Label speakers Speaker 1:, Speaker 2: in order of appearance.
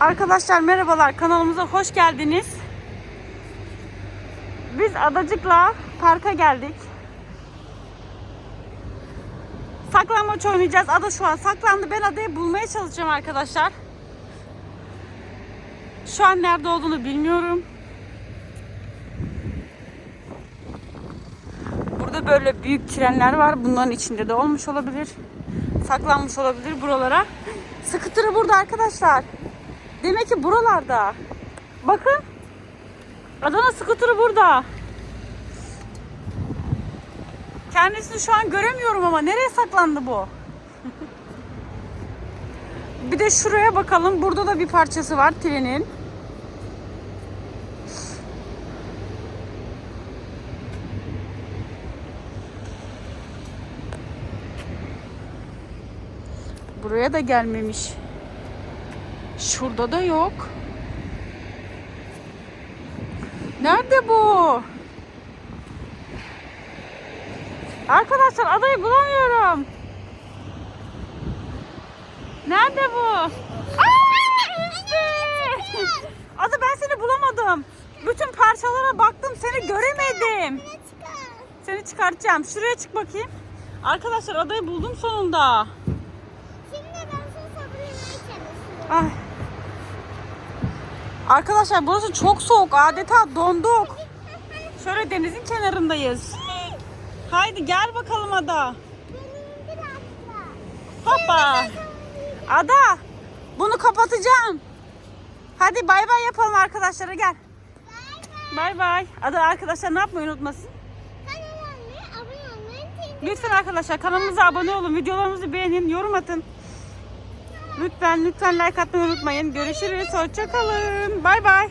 Speaker 1: Arkadaşlar merhabalar kanalımıza hoş geldiniz. Biz Adacık'la parka geldik. Saklanmaç oynayacağız. Ada şu an saklandı. Ben adayı bulmaya çalışacağım arkadaşlar. Şu an nerede olduğunu bilmiyorum. Burada böyle büyük trenler var. Bunların içinde de olmuş olabilir. Saklanmış olabilir buralara. Sıkıtırı burada arkadaşlar. Demek ki buralarda. Bakın. Adana skuterı burada. Kendisini şu an göremiyorum ama nereye saklandı bu? bir de şuraya bakalım. Burada da bir parçası var trenin. Buraya da gelmemiş. Şurada da yok. Nerede bu? Arkadaşlar adayı bulamıyorum. Nerede bu? Ada ben seni bulamadım. Bütün parçalara baktım seni göremedim. Seni çıkartacağım. Şuraya çık bakayım. Arkadaşlar adayı buldum sonunda.
Speaker 2: Şimdi ben sana sabırlamaya çalışıyorum.
Speaker 1: Ay. Arkadaşlar burası çok soğuk. Adeta donduk. Şöyle denizin kenarındayız. Haydi gel bakalım Ada. Hoppa. Ada. Bunu kapatacağım. Hadi bay bay yapalım arkadaşlara gel. Bay bay. Ada arkadaşlar ne yapmayı unutmasın. Lütfen arkadaşlar kanalımıza abone olun. Videolarımızı beğenin. Yorum atın. Lütfen lütfen like atmayı unutmayın. Görüşürüz. Hoşçakalın. Bay bay.